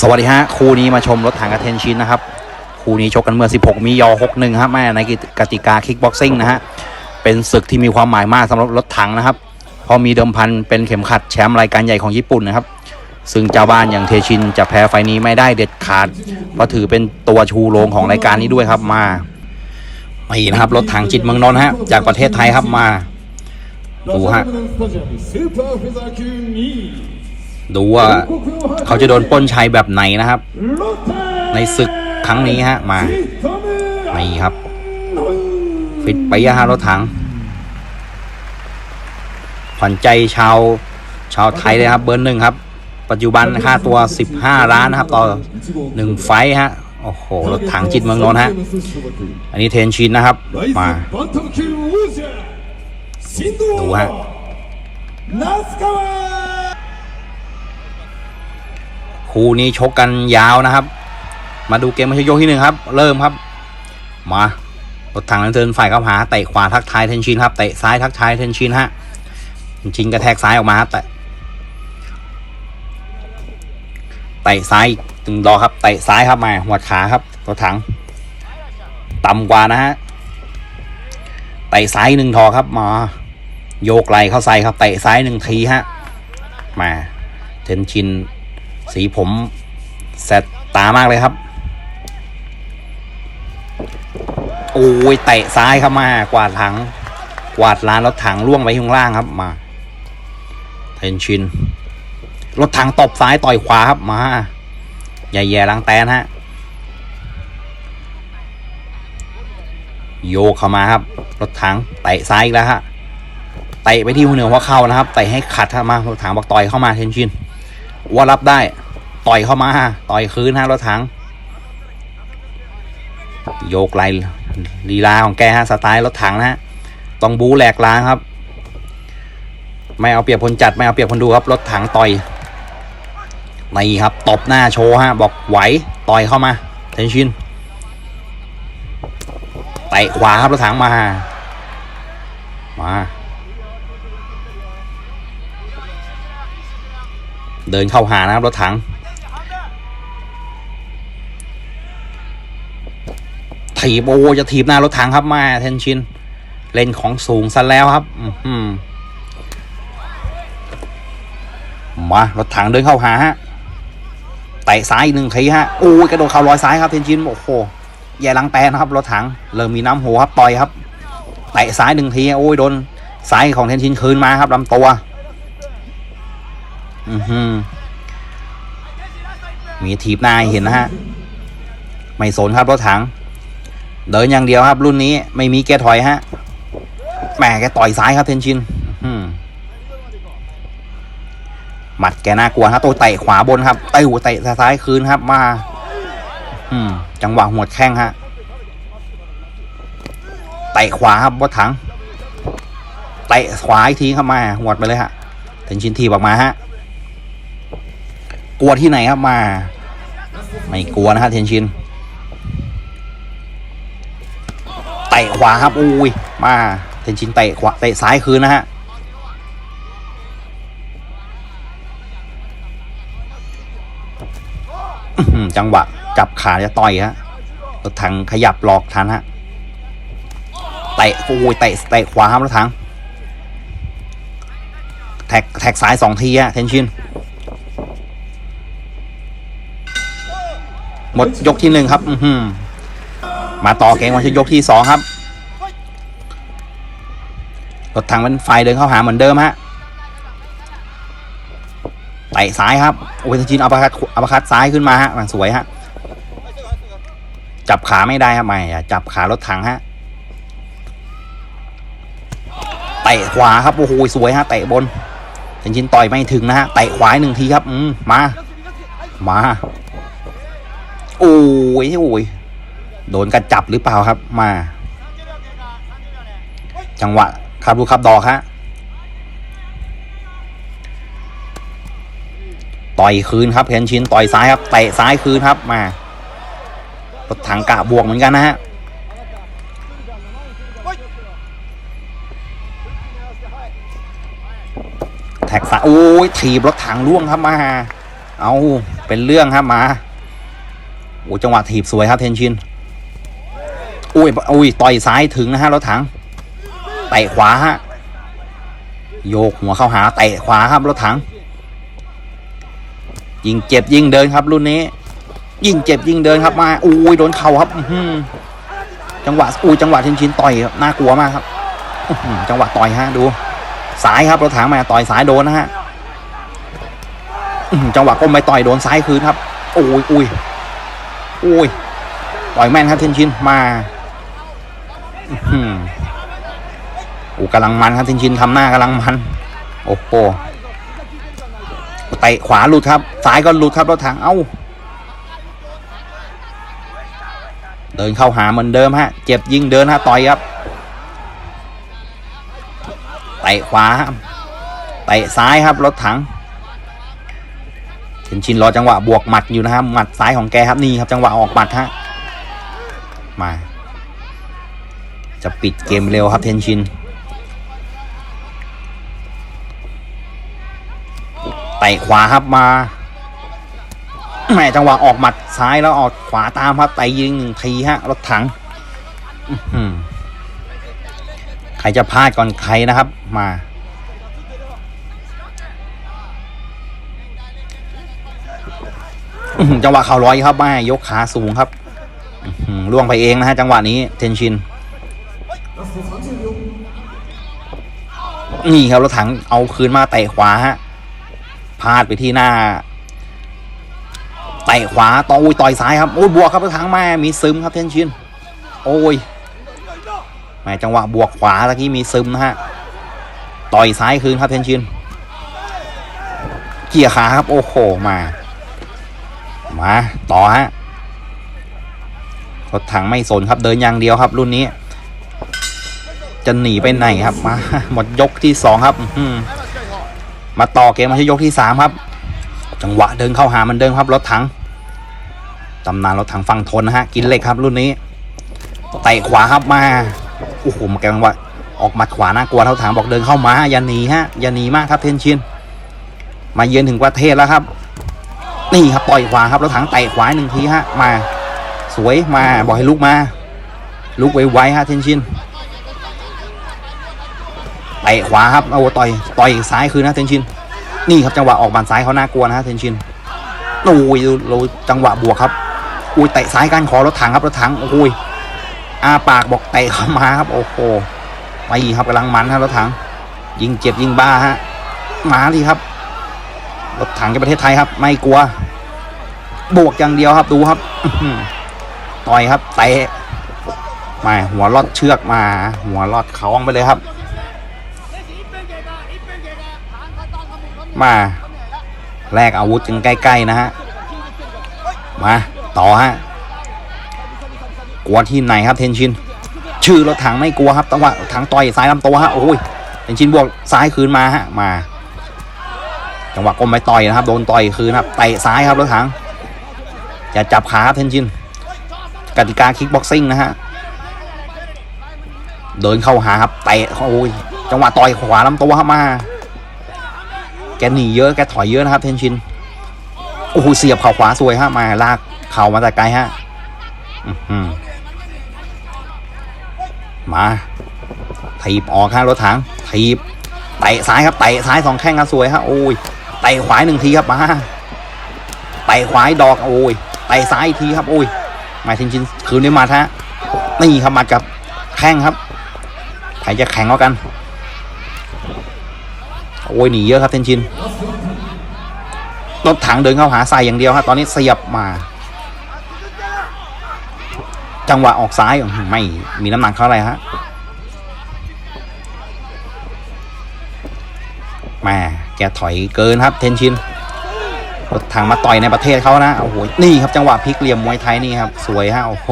สวัสดีฮะคู่นี้มาชมรถถังกระเทนชินนะครับ คู่นี้ชกกันเมื่อ 16 มียอ61ครับแม่ในกติกาคิกบ็อกซิ่งนะฮะเป็นศึกที่มีความหมายมากสำหรับรถถังนะครับเพราะมีเดิมพันเป็นเข็มขัดแชมป์รายการใหญ่ของญี่ปุ่นนะครับซึ่งเจ้าบ้านอย่างเทชินจะแพ้ไฟนี้ไม่ได้เด็ดขาด เพราะถือเป็นตัวชูโรงของรายการนี้ด้วยครับมาไม่นะครับ รถถังจิตเมืองนนท์ฮะจากประเทศไทยครับมา ดูฮะ ดูว่าเขาจะโดนป้นชัยแบบไหนนะครับ ในศึกครั้งนี้ฮะ มาไม่ครับ ปิดไปยะฮะรถถังผ่อนใจชาว ชาวไทยเลยครับ เบอร์หนึ่งครับ ปัจจุบันค่าตัว 15 ล้านนะครับ ต่อ 1 ไฟฮะโอ้โห รถถังจิตเมืองนนฮะ อันนี้เทนชินนะครับ มา ดูฮะ คู่นี้ชกกันยาวนะครับ มาดูเกมมาชกยกที่หนึ่งครับ เริ่มครับ มารถถังนั้นเทินฝ่ายเข้าหาเตะขวาทักทายเทนชินครับเตะซ้ายทักทายเทนชินฮะเทนชินกระแทกซ้ายออกมาครับแต่เตะซ้ายตึงรอครับเตะซ้ายครับมาหัวขาครับรถถังต่ำกว่านะฮะเตะซ้ายหนึ่งทอครับมาโยกไหลเข้าใส่ครับเตะซ้ายหนึ่งทีฮะมาเทนชิน สีผมแสบตามากเลยครับ โอ้ยเตะซ้ายเข้ามา กวาดถัง กวาดลานรถถังล่วงไปข้างล่างครับมาเทนชิน รถถังตบซ้ายต่อยขวาครับมาใหญ่แย่ลังแตนฮะ โยกเข้ามาครับ รถถังเตะซ้ายอีกแล้วฮะเตะไปที่หัวเหนือหัวเข่านะครับเตะให้ขัดมา รถถังบอกต่อยเข้ามาเทนชิน ว่ารับได้ ต่อยเข้ามา ต่อยคืนฮะรถถัง โยกไหลลีลาของแกฮะสไตล์รถถังนะฮะต้องบูแหลกล้างครับ ไม่เอาเปรียบคนจัดไม่เอาเปรียบคนดูครับ รถถังต่อยนี่ครับตบหน้าโชว์ฮะบอกไหวต่อยเข้ามาเทนชินเตะขวาครับรถถังมา มา เดินเข้าหานะครับรถถัง ถีบโอ้จะถีบหน้ารถถังครับมาเทนชิน เล่นของสูงซะแล้วครับ อือหือมารถถังเดินเข้าหาฮะเตะซ้ายอีกหนึ่งทีฮะโอ้ยกระโดดเข่าลอยซ้ายครับเทนชินโอ้โหแย่ลังแตนนะครับรถถังเริ่มมีน้ำโหครับต่อยครับเตะซ้ายหนึ่งทีโอ้ยโดนซ้ายของเทนชินคืนมาครับลำตัว มีทีบหน้าเห็นนะฮะ ไม่สนครับรถถัง เดินอย่างเดียวครับ รุ่นนี้ไม่มีแกถอยฮะแหมแกต่อยซ้ายครับเทนชินหมัดแกน่ากลัวครับตัวเตะขวาบนครับเตะหัวเตะซ้ายคืนครับ มา อืม จังหวะหัวแข้งฮะเตะขวาครับรถถังเตะขวาอีกทีครับมาหัวดไปเลยฮะเทนชินทีบออกมาฮะ กลัวที่ไหนครับมา ไม่กลัวนะฮะเทนชินเตะขวาครับอุ้ยมาเทนชินเตะขวาเตะซ้ายคืนนะฮะจังหวะจับขาจะต่อยฮะรถถังขยับหลอกทันฮะเตะอุ้ยเตะเตะขวาครับรถถังแท็กแท็กซ้ายสองทีฮะเทนชิน หมดยกที่หนึ่งครับอืมาต่อเกมวันชยกที่สองครับรถถังเป็นไฟเดินเข้าหาเหมือนเดิมฮะเตะซ้ายครับโอ้ยจินอัปคัดอัปคัดซ้ายขึ้นมาฮะมันสวยฮะจับขาไม่ได้ครับไม่จับขารถถังฮะเตะขวาครับโอ้โหสวยฮะเตะบนเทนชินต่อยไม่ถึงนะฮะเตะขวาหนึ่งทีครับ อืมมา มา โอ้ยโอ้ยโดนกระจับหรือเปล่าครับ มา จังหวะครับลูครับดอกฮะต่อยคืนครับเพนชินต่อยซ้ายครับเตะซ้ายคืนครับมารถถังกะบวกเหมือนกันนะฮะแท็กซ้ายโอ้ยถีบรถถังล่วงครับมา เอาเป็นเรื่องครับมา โอ้จังหวะถีบสวยครับเทนชินอุ้ยอุ้ยต่อยซ้ายถึงนะฮะรถถังเตะขวาฮะโยกหัวเข้าหาเตะขวาครับรถถัง ยิงเจ็บยิงเดินครับรุ่นนี้ ยิงเจ็บยิงเดินครับมาอุ้ยโดนเข่าครับอืจังหวะอุ้ยจังหวะเทนชินต่อยครับน่ากลัวมากครับจังหวะต่อยฮะดูซ้ายครับรถถังมาต่อยซ้ายโดนนะฮะจังหวะก้มไปต่อยโดนซ้ายคืนครับโอ้ยอุ้ย อุ้ยต่อยแม่นครับเทนชินมาอือหือโอ้กำลังมันครับเทนชินทำหน้ากำลังมัน โอ้โหเตะขวาหลุดครับซ้ายก็หลุดครับรถถังเอ้า เดินเข้าหาเหมือนเดิมฮะ เจ็บยิงเดินฮะต่อยครับเตะขวาเตะซ้ายครับรถถัง เทนชินรอจังหวะบวกหมัดอยู่นะครับหมัดซ้ายของแกครับนี่ครับจังหวะออกหมัดฮะมา จะปิดเกมเร็วครับเทนชินเตะขวาครับมาแม่จังหวะออกหมัดซ้ายแล้วออกขวาตามครับไตยิงหนึ่งทีฮะรถถังใครจะพลาดก่อนใครนะครับ มา จังหวะเข่าร้อยครับแม่ยกขาสูงครับล่วงไปเองนะฮะจังหวะนี้เทนชิน นี่ครับรถถังเอาคืนมาเตะขวาฮะพลาดไปที่หน้าเตะขวาต่ออุ้ยต่อยซ้ายครับโอ้ยบวกครับทางแม่มีซึมครับเทนชิน โอ้ยแม่จังหวะบวกขวาตะกี้มีซึมนะฮะต่อยซ้ายคืนครับเทนชิน เกี่ยขาครับโอ้โหมา มาต่อฮะรถถังไม่สนครับเดินอย่างเดียวครับ รุ่นนี้ จะหนีไปไหนครับมาหมดยกที่สองครับอืมาต่อเกมมาที่ยกที่สามครับ จังหวะเดินเข้าหามันเดิมครับรถถังตำนานรถถังฟังทนนะฮะกินเหล็กครับ รุ่นนี้เตะขวาครับมาโอ้โหมันกงว่าออกมัดขวาน่ากลัวเท่าถังบอกเดินเข้ามาอย่าหนีฮะอย่าหนีมากครับเทนชินมาเยือนถึงประเทศแล้วครับ นี่ครับต่อยขวาครับรถถังเตะขวาหนึ่งทีฮะมา สวยมาบอกให้ลุกมา ลุกไวๆฮะเทนชินเตะขวาครับเอาต่อยต่อยซ้ายคืนนะเทนชินนี่ครับจังหวะออกบานซ้ายเขาน่ากลัวนะฮะเทนชินโอ้ยดูดูจังหวะบวกครับอุ้ยเตะซ้ายก้านคอรถถังครับรถถังโอ้ยอาปากบอกเตะเข้ามาครับโอ้โหไปครับกำลังมันครับรถถัง ยิงเจ็บยิงบ้าฮะมาดิครับ รถถังจากประเทศไทยครับ ไม่กลัว บวกอย่างเดียวครับดูครับต่อยครับเตะมาหัวลอดเชือกมา หัวลอดเขาไปเลยครับ มาแลกอาวุธกันใกล้ๆนะฮะมาต่อฮะกลัวที่ไหนครับเทนชิน ชื่อรถถังไม่กลัวครับแต่ว่าถังต่อยซ้ายลำตัวฮะโอ้ยเทนชินบวกซ้ายคืนมาฮะมา จังหวะก้มไปต่อยนะครับโดนต่อยคืนครับเตะซ้ายครับรถถังอย่าจับขาครับเทนชินกติกาคิกบ็อกซิ่งนะฮะเดินเข้าหาครับเตะโอ้ยจังหวะต่อยขวาลำตัวครับมา แกหนีเยอะแกถอยเยอะนะครับ เทนชินโอ้โหเสียบเข่าขวาสวยฮะมาลากเข่ามาแต่ไกลฮะมาถีบออกฮะรถถังถีบเตะซ้ายครับเตะซ้ายสองแข้งครับสวยฮะโอ้ย ตะขวาหนึ่งทีครับมาเตะขวาดอกโอ้ยเตะซ้ายทีครับโอ้ยมาเทนชินคืนด้วยหมาฮะนี่ครับมากับแข้งครับใครจะแข็งกัน โอ้ยหนีเยอะครับเทนชินรถถังเดินเข้าหาใส่อย่างเดียวครับตอนนี้เสียบมา จังหวะออกซ้ายไม่มีน้ำหนักเท่าไรฮะแม่ แกถอยเกินครับเทนชินรถถังมาต่อยในประเทศเขานะโอ้โหนี่ครับจังหวะพลิกเหลี่ยมมวยไทยนี่ครับสวยฮะโอ้โห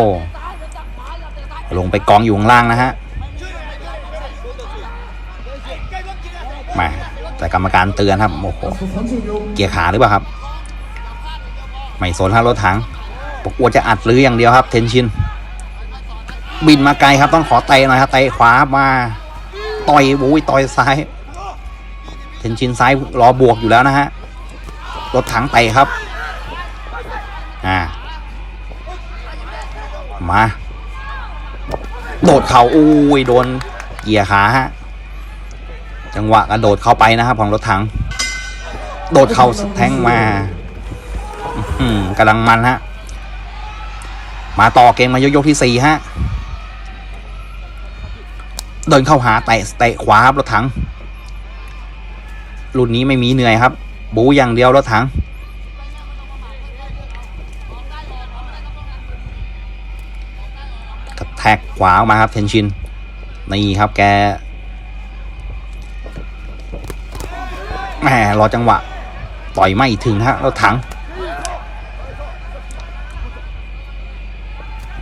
ลงไปกองอยู่ข้างล่างนะฮะมาแต่กรรมการเตือนครับโอ้โหเกียร์ขาหรือเปล่าครับไม่สนครับรถถังปกอัวจะอัดหรืออย่างเดียวครับ เทนชินบินมาไกลครับต้องขอเตะหน่อยครับเตะขวามาต่อยโอ้ยต่อยซ้าย เทนชินไซ้ายรอบวกอยู่แล้วนะฮะ รถถังไปครับ อ่า มา โดดเข่าอุ้ยโดนเกียร์ขาฮะ จังหวะกระโดดเข้าไปนะครับของรถถัง โดดเข่าแทงมาอืมกำลังมันฮะ มาต่อเกมมายกยกที่สี่ฮะ เดินเข้าหาเตะเตะขวาครับรถถัง รุ่นนี้ไม่มีเหนื่อยครับ บูอย่างเดียวรถถัง กระแทกขวาออกมาครับเทนชิน นี่ครับแกแหมรอจังหวะ ต่อยไม่ถึงฮะรถถัง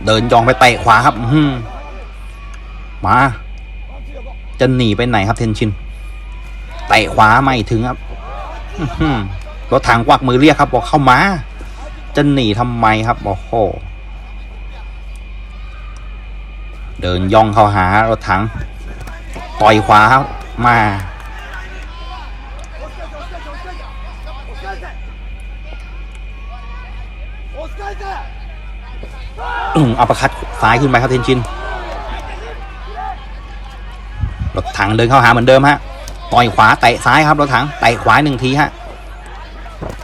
เดินจองไปเตะขวาครับมา จะหนีไปไหนครับเทนชิน ตะขวาไม่ถึงครับรถถังกวักมือเรียกครับ บอกเข้ามา จะหนีทำไมครับโอ้โหเดินย่องเข้าหารถถัง ต่อยขวาครับมาอืมอัปเปร์คัดซ้ายขึ้นไปครับเทนชิน รถถังเดินเข้าหาเหมือนเดิมฮะ ต่อยขวาเตะซ้ายครับรถถังเตะขวาหนึ่งทีฮะ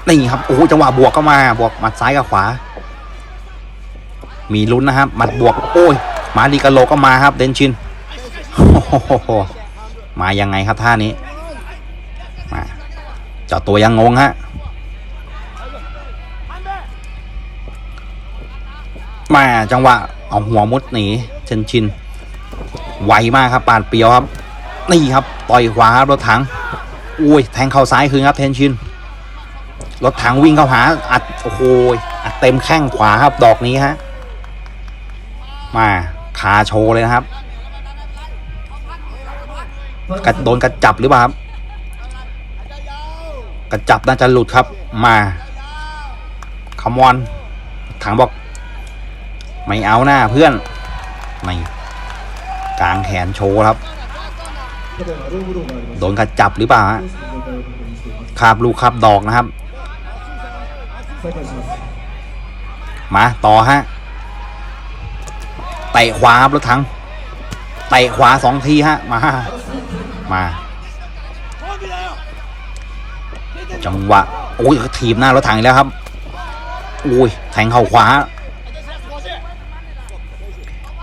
นี่ครับโอ้โหจังหวะบวกก็มาบวกหมัดซ้ายกับขวา มีลุ้นนะครับหมัดบวกโอ้ยมาดีกาโลก็มาครับ เดนชินโอ้โหมายังไงครับท่านี้มาเจ้าตัวยังงงฮะมาจังหวะเอาหัวมุดหนีเชนชินไวมากครับปาดเปียวครับ นี่ครับต่อยขวาครับรถถังอุ้ยแทงเข่าซ้ายคืนครับเทนชินรถถังวิ่งเข้าหาอัดโอ้โหอัดเต็มแข้งขวาครับดอกนี้ฮะมาขาโชว์เลยนะครับกระโดนกระจับหรือเปล่าครับกระจับน่าจะหลุดครับ มาคามอนถังบอก ไม่เอาหน้าเพื่อนไม่กลางแขนโชว์ครับ โดนกระจับหรือเปล่าฮะคาบลูกคาบดอกนะครับ มาต่อฮะเตะขวาครับรถถังเตะขวาสองทีฮะ มา มา จังหวะโอ้ยถีบหน้ารถถังแล้วครับอุ้ยแทงเข่าขวา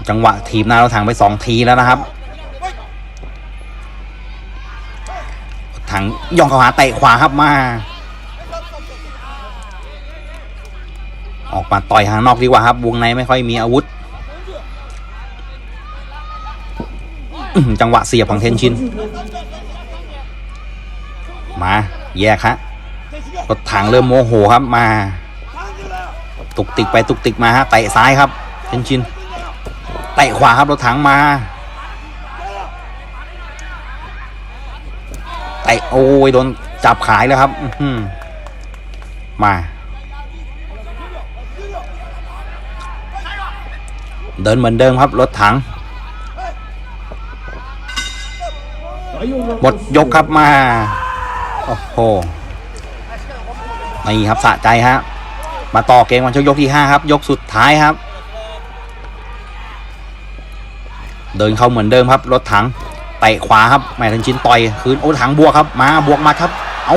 จังหวะถีบหน้ารถถังไปสองทีแล้วนะครับ ถังย่องเข้าหาเตะขวาครับมา ออกมาต่อยทางนอกดีกว่าครับ วงในไม่ค่อยมีอาวุธ จังหวะเสียบของเทนชิน มาแยกฮะรถถังเริ่มโมโหครับมา ตุกติกไปตุกติกมาฮะเตะซ้ายครับเทนชินเตะขวาครับรถถังมา เตะโอ้ยโดนจับขายแล้วครับมา เดินเหมือนเดิมครับ รถถัง หมดยกครับมา โอ้โหนี่ครับสะใจฮะมาต่อเกมวันชกยกที่ห้าครับ ยกสุดท้ายครับ เดินเข้าเหมือนเดิมครับ รถถัง ตะขวาครับแม่ทันชินต่อยคืนโอ้ถังบวกครับ มาบวกมาครับ เอา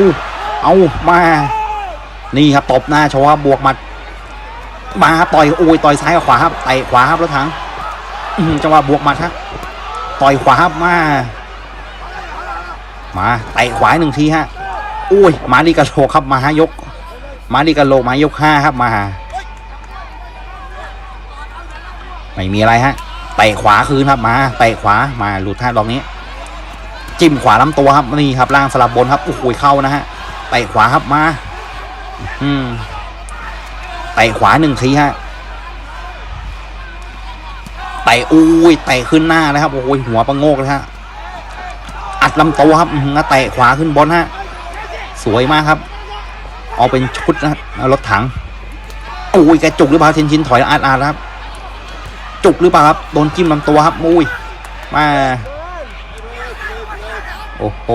เอามา นี่ครับตบหน้าโชว์ครับบวกมัดมาครับต่อยโอ้ยต่อยซ้ายกับขวาครับเตะขวาครับรถถังจังหวะบวกมัดครับต่อยขวาครับมา มาเตะขวาหนึ่งทีฮะอุ้ยมาดีกาโลครับมาฮะยก มาดีกาโลมายกห้าครับมาไม่มีอะไรฮะเตะขวาคืนครับมาเตะขวามาหลุดท่าดอกนี้ จิ้มขวาลำตัวครับนี่ครับล่างสลับบนครับโอ้โหเข้านะฮะเตะขวาครับมาอืมเตะขวาหนึ่งทีฮะเตะอุ้ยเตะขึ้นหน้านะครับโอ้ยหัวประโงกเลยฮะอัดลำตัวครับอื้อหือเตะขวาขึ้นบนฮะสวยมากครับ เอาเป็นชุดนะรถถังโอ้ยแกจุกหรือเปล่าเทนชินถอยอาดอาดครับ จุกหรือเปล่าครับโดนจิ้มลำตัวครับอุ้ยมา โอ้โห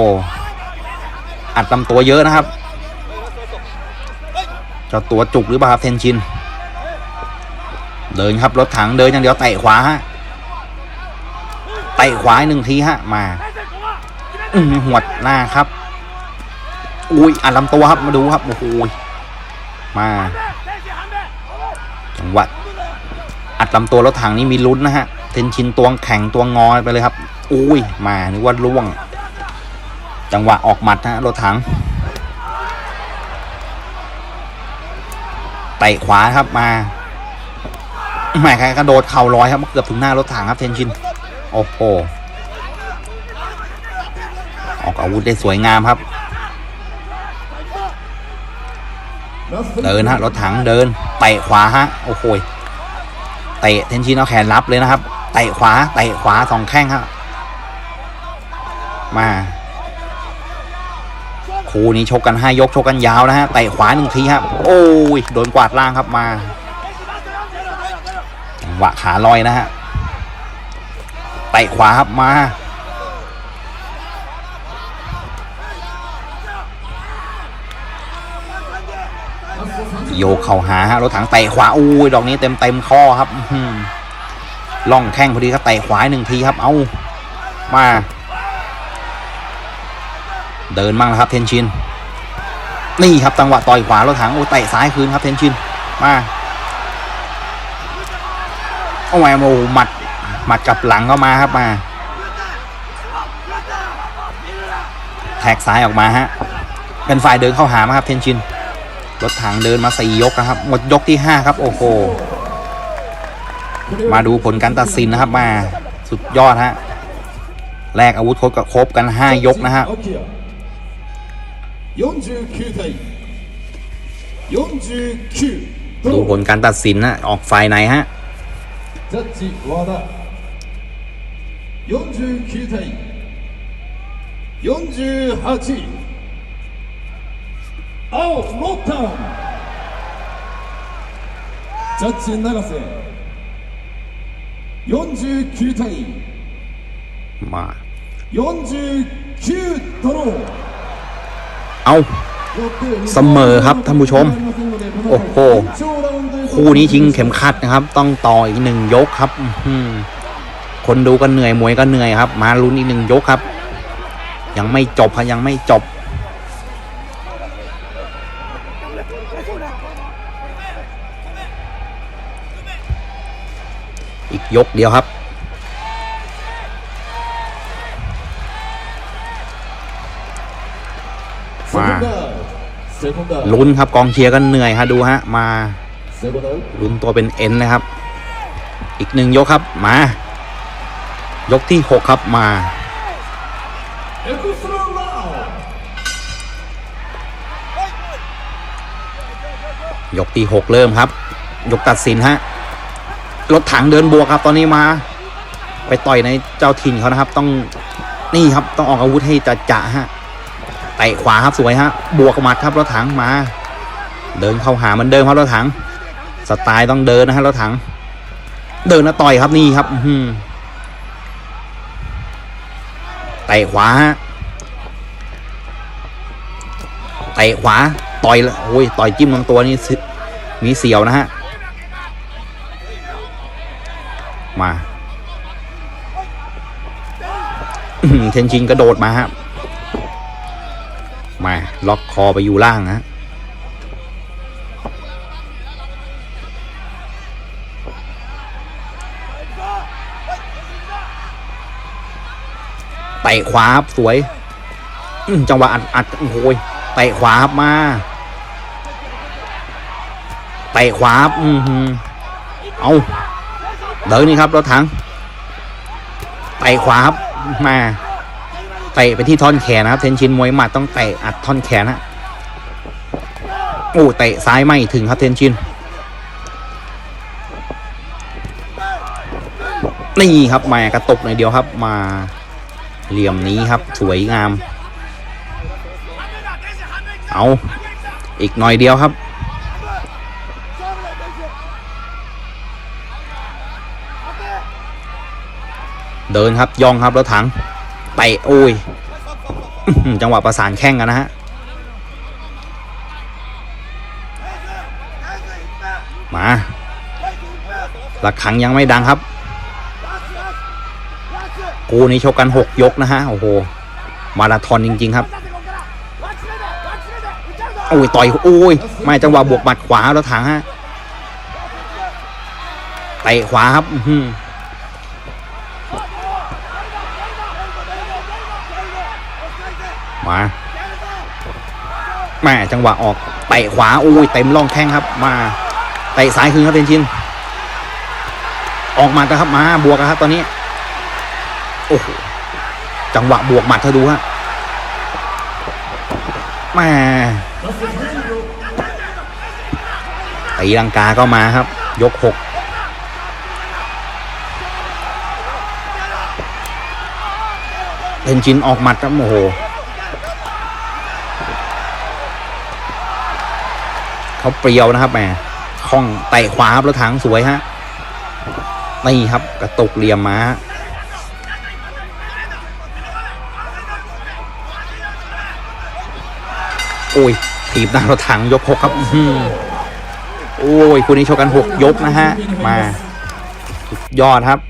อัดลำตัวเยอะนะครับจ้าตัวจุกหรือเปล่าครับเทนชิน เดินครับรถถังเดินอย่างเดียวเตะขวาฮะ เตะขวาหนึ่งทีฮะมาอืมหวดหน้าครับ อุ้ยอัดลำตัวครับมาดูครับโอ้โหมาจังหวะอัดลำตัวรถถังนี่มีลุ้นนะฮะ เทนชินตัวแข็งตัวงอไปเลยครับ อุ้ยมานึกว่าล่วง จังหวะออกหมัดนะรถถังไต่ขวาครับมาหมายใครกระโดดเข่าลอยครับเกือบถึงหน้ารถถังครับเทนชินโอ้โหออกอาวุธได้สวยงามครับ เดินฮะรถถังเดินไต่ขวาฮะโอ้โหเตะเทนชินเอาแขนรับเลยนะครับไต่ขวาไต่ขวาสองแข้งครับมา คู่นี้ชกกันห้ยกชกกันยาวนะฮะเตะขวาหนึ่งทีครับโอ้ยโดนกวาดล่างครับมาจังหวะขาลอยนะฮะเตะขวาครับมาโยกเข่าหาฮะรถถังเตะขวาอู้ยดอกนี้เต็มเต็มข้อครับล่องแข้งพอดีครับเตะขวาหนึ่งทีครับ เอามา เดินมั่งนะครับเทนชินนี่ครับจังหวะต่อยขวาแล้วถังโอ้เตะซ้ายคืนครับเทนชินมาโอ้ยโมหมัดหมัดกับหลังเข้ามาครับมา แท็กซ้ายออกมาฮะเป็นฝ่ายเดินเข้าหามาครับเทนชินรถถังเดินมาสี่ยกนะครับ หมดยกที่ห้าครับ โอ้โหมาดูผลการตัดสินนะครับมาสุดยอดฮะแลกอาวุธครบกับครบกันห้ายกนะฮะ 49対49 ดูผลการตัดสินนะออกฝ่ายไหนฮะ ジャッジ和田49対48青ロッタンジャッジ永瀬49対 มา 49ドロー เอาเสมอครับท่านผู้ชม โอ้โหคู่นี้ชิงเข็มขัดนะครับ ต้องต่ออีกหนึ่งยกครับคนดูก็เหนื่อยมวยก็เหนื่อยครับ มาลุ้นอีกหนึ่งยกครับ ยังไม่จบครับยังไม่จบอีกยกเดียวครับ ลุ้นครับกองเชียร์ก็เหนื่อยฮะดูฮะมาลุ้นตัวเป็นเอ็นนะครับ อีกหนึ่งยกครับมา ยกที่หกครับมาายกที่ 6 เริ่มครับ ยกตัดสินฮะ รถถังเดินบวกครับ ตอนนี้มา ไปต่อยในเจ้าถิ่นเขานะครับ ต้องนี่ครับต้องออกอาวุธให้จะจะฮะ ตะขวาครับสวยฮะบวกหมัดครับรถถังมา เดินเข้าหามันเดิมครับรถถัง สไตล์ต้องเดินนะฮะรถถัง เดินแล้วต่อยครับนี่ครับอืเตะขวาฮะเตะขวาต่อยแล้วโอ้ยต่อยจิ้มลำตัวนี่มีเสียวนะฮะมาเทนชินกระโดดมาฮะ มาล็อกคอไปอยู่ล่างฮะเตะขวาครับสวยจังหวะอัดอัดโอ้โหยเตะขวาครับมาเตะขวาครับอือเอาเดินนี่ครับรถถังเตะขวาครับมา เตะไปที่ท่อนแขนนะครับเทนชินมวยหมัดต้องเตะอัดท่อนแขนฮะโอ้เตะซ้ายไม่ถึงครับเทนชินนี่ครับมากระตกหน่อยเดียวครับมาเหลี่ยมนี้ครับสวยงาม เอาอีกหน่อยเดียวครับเดินครับย่องครับรถถัง เตะโอ้ยจังหวะประสานแข้งกันนะฮะมาระฆังยังไม่ดังครับกูนี้ชกกันหกยกนะฮะ โอ้โห มาราธอนจริง ๆ ครับ โอ้ย ต่อย โอ้ย ไม่จังหวะบวกหมัดขวารถถังฮะเตะขวาครับ อือหือมาแม่จังหวะออกเตะขวาโอ้ยเต็มร่องแข้งครับ มาเตะซ้ายคืนครับเทนชินออกมัดนะครับมาบวกครับ ตอนนี้โอ้โหจังหวะบวกหมัดเธอดูฮะแม่ตีลังกาก็มาครับ ยกหกเทนชินออกหมัดครับโอ้โห เขาเปรียวนะครับแหมคล่องไต่ขวาครับแล้วทางสวยฮะนี่ครับกระตกเหลี่ยมมาโอ้ยถีบหน้าราถังยกหกครับโอ้ยคู่นี้โชกกันหกยกนะฮะ มายอดครับ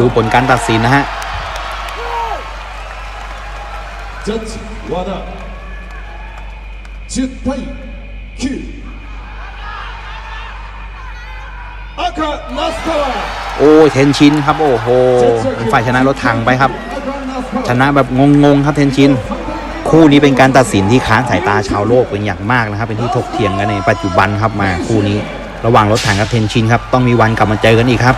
ดูผลการตัดสินนะฮะจัดวาดาจุดไป 9โอ้เทนชินครับ โอ้โหฝ่ายชนะรถถังไปครับ ชนะแบบงงๆครับเทนชิน คู่นี้เป็นการตัดสินที่ค้างสายตาชาวโลกเป็นอย่างมากนะครับ เป็นที่ถกเถียงกันในปัจจุบันครับมาคู่นี้ ระหว่างรถถังกับเทนชินครับ ต้องมีวันกลับมาเจอกันอีกครับ